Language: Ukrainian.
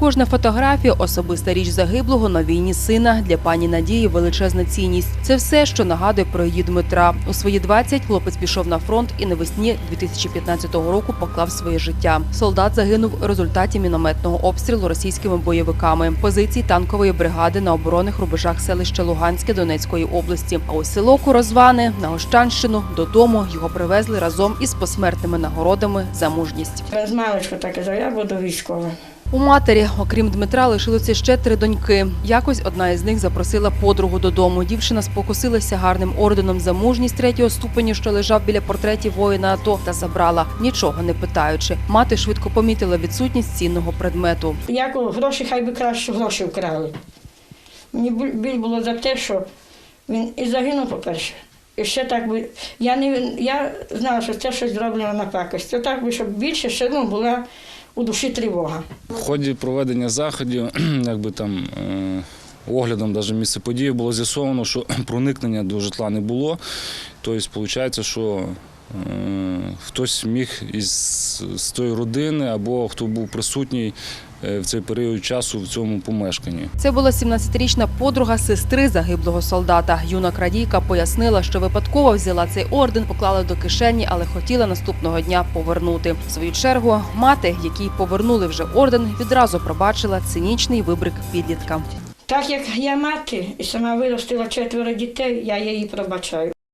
Кожна фотографія особиста річ загиблого на війні сина для пані Надії величезна цінність. Це все, що нагадує про її Дмитра. У свої 20 хлопець пішов на фронт і навесні 2015 року поклав своє життя. Солдат загинув у результаті мінометного обстрілу російськими бойовиками. Позиції танкової бригади на оборонних рубежах селища Луганське Донецької області. А у село Курозване на Гощанщину додому його привезли разом із посмертними нагородами за мужність. З маличку так казав, я буду військовим. У матері, окрім Дмитра, лишилося ще три доньки. Якось одна із них запросила подругу додому. Дівчина спокусилася гарним орденом за мужність третього ступеню, що лежав біля портретів воїна АТО, та забрала, нічого не питаючи. Мати швидко помітила відсутність цінного предмету. Як гроші, хай би краще гроші вкрали. Мені біль було за те, що він і загинув, по-перше. І ще так би. Я не я знала, що це щось зроблено на пакость. Це так би, щоб більше ще ну, була у душі тривога. В ході проведення заходів, якби там е, оглядом даже місце події було з'ясовано, що проникнення до житла не було. Тобто, виходить, що е, хтось міг із з тої родини або хто був присутній в цей період часу в цьому помешканні. Це була 17-річна подруга сестри загиблого солдата. Юна крадійка пояснила, що випадково взяла цей орден, поклала до кишені, але хотіла наступного дня повернути. В свою чергу мати, якій повернули вже орден, відразу пробачила цинічний вибрик підлітка. Так як я мати і сама виростила четверо дітей, я її пробачаю.